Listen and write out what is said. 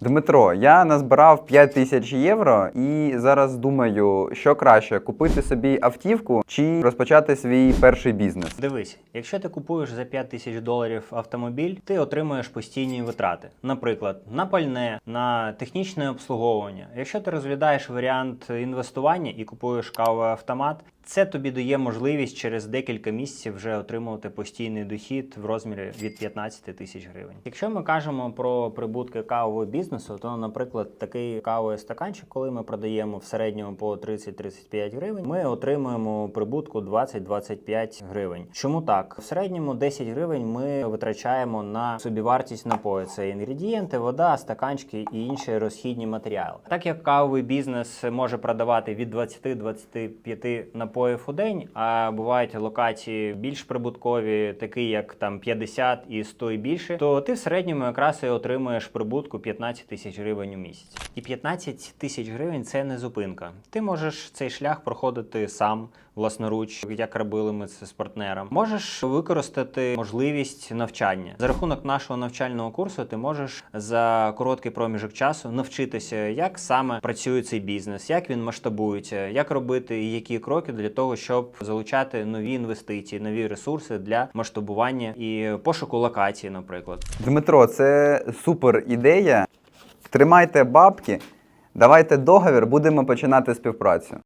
Дмитро, я назбирав 5 тисяч євро і зараз думаю, що краще купити собі автівку чи розпочати свій перший бізнес. Дивись, якщо ти купуєш за 5 тисяч доларів автомобіль, ти отримуєш постійні витрати. Наприклад, на пальне, на технічне обслуговування. Якщо ти розглядаєш варіант інвестування і купуєш кавовий автомат, це тобі дає можливість через декілька місяців вже отримувати постійний дохід в розмірі від 15 тисяч гривень. Якщо ми кажемо про прибутки кавового бізнесу, то, наприклад, такий кавовий стаканчик, коли ми продаємо в середньому по 30-35 гривень, ми отримуємо прибутку 20-25 гривень. Чому так? В середньому 10 гривень ми витрачаємо на собівартість напою. Це інгредієнти, вода, стаканчики і інші розхідні матеріали. Так як кавовий бізнес може продавати від 20-25 напоїв у день, а бувають локації більш прибуткові, такі як там 50 і 100 і більше, то ти в середньому якраз і отримуєш прибутку 15 тисяч гривень у місяць. І 15 тисяч гривень це не зупинка. Ти можеш цей шлях проходити сам власноруч, як робили ми це з партнером. Можеш використати можливість навчання за рахунок нашого навчального курсу. Ти можеш за короткий проміжок часу навчитися, як саме працює цей бізнес, як він масштабується, як робити і які кроки для того, щоб залучати нові інвестиції, нові ресурси для масштабування і пошуку локації, наприклад. Дмитро, це супер ідея. Тримайте бабки, давайте договір, будемо починати співпрацю.